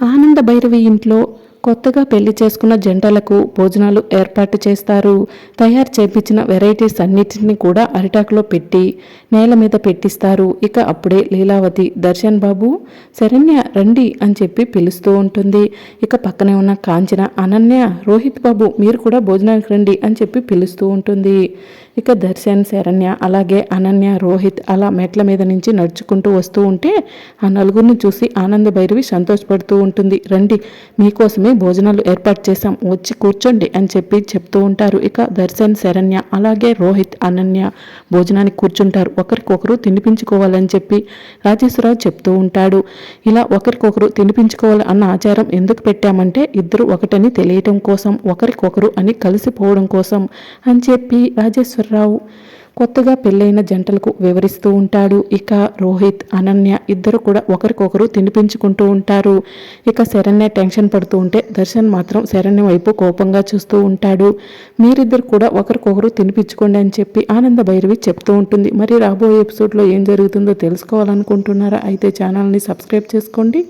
ఆనంద భైరవి ఇంట్లో కొత్తగా పెళ్ళి చేసుకున్న జంటలకు భోజనాలు ఏర్పాటు చేస్తారు. తయారు చేపించిన వెరైటీస్ అన్నిటిని కూడా అరిటాకులో పెట్టి నేల మీద పెట్టిస్తారు. ఇక అప్పుడే లీలావతి దర్శన్ బాబు శరణ్య రండి అని చెప్పి పిలుస్తూ ఉంటుంది. ఇక పక్కనే ఉన్న కాంచన అనన్య రోహిత్ బాబు మీరు కూడా భోజనానికి రండి అని చెప్పి పిలుస్తూ ఉంటుంది. ఇక దర్శన్ శరణ్య అలాగే అనన్య రోహిత్ అలా మెట్ల మీద నుంచి నడుచుకుంటూ వస్తూ ఉంటే ఆ నలుగురిని చూసి ఆనంద భైరవి సంతోషపడుతూ ఉంటుంది. రండి మీకోసమే భోజనాలు ఏర్పాటు చేశాం. వచ్చి కూర్చోండి అని చెప్పి చెప్తూ ఉంటారు. ఇక దర్శన్ శరణ్య అలాగే రోహిత్ అనన్య భోజనానికి కూర్చుంటారు. ఒకరికొకరు తినిపించుకోవాలని చెప్పి రాజేశ్వరరావు చెప్తూ ఉంటాడు. ఇలా ఒకరికొకరు తినిపించుకోవాలి అన్న ఆచారం ఎందుకు పెట్టామంటే ఇద్దరు ఒకటని తెలియటం కోసం ఒకరికొకరు అని కలిసిపోవడం కోసం అని చెప్పి రాజేశ్వరరావు కొత్తగా పెళ్ళైన జంటలకు వివరిస్తూ ఉంటాడు. ఇక రోహిత్ అనన్య ఇద్దరు కూడా ఒకరికొకరు తినిపించుకుంటూ ఉంటారు. ఇక శరణ్య టెన్షన్ పడుతూ ఉంటే దర్శన్ మాత్రం శరణ్య వైపు కోపంగా చూస్తూ ఉంటాడు. మీరిద్దరు కూడా ఒకరికొకరు తినిపించుకోండి అని చెప్పి ఆనంద భైరవి చెప్తూ ఉంటుంది. మరి రాబోయే ఎపిసోడ్లో ఏం జరుగుతుందో తెలుసుకోవాలనుకుంటున్నారా? అయితే ఛానల్ని సబ్స్క్రైబ్ చేసుకోండి.